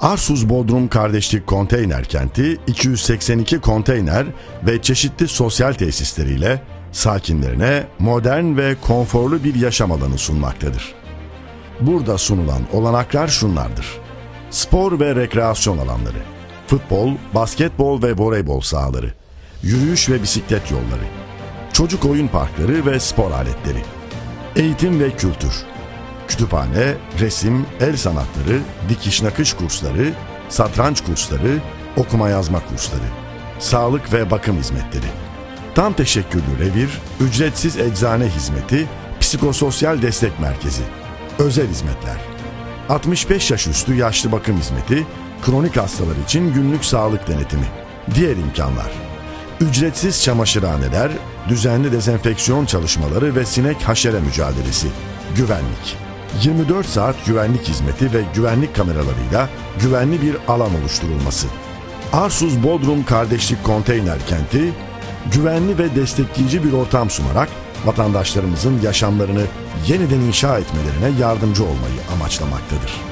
Arsuz Bodrum Kardeşlik Konteyner Kenti 282 konteyner ve çeşitli sosyal tesisleriyle sakinlerine modern ve konforlu bir yaşam alanı sunmaktadır. Burada sunulan olanaklar şunlardır. Spor ve rekreasyon alanları, futbol, basketbol ve voleybol sahaları, yürüyüş ve bisiklet yolları, çocuk oyun parkları ve spor aletleri, eğitim ve kültür, kütüphane, resim, el sanatları, dikiş nakış kursları, satranç kursları, okuma yazma kursları, sağlık ve bakım hizmetleri, tam teşekküllü revir, ücretsiz eczane hizmeti, psikososyal destek merkezi, özel hizmetler, 65 yaş üstü yaşlı bakım hizmeti, kronik hastalar için günlük sağlık denetimi, diğer imkanlar, ücretsiz çamaşırhaneler, düzenli dezenfeksiyon çalışmaları ve sinek haşere mücadelesi, güvenlik. 24 saat güvenlik hizmeti ve güvenlik kameralarıyla güvenli bir alan oluşturulması. Arsuz Bodrum Kardeşlik Konteyner Kenti, güvenli ve destekleyici bir ortam sunarak vatandaşlarımızın yaşamlarını yeniden inşa etmelerine yardımcı olmayı amaçlamaktadır.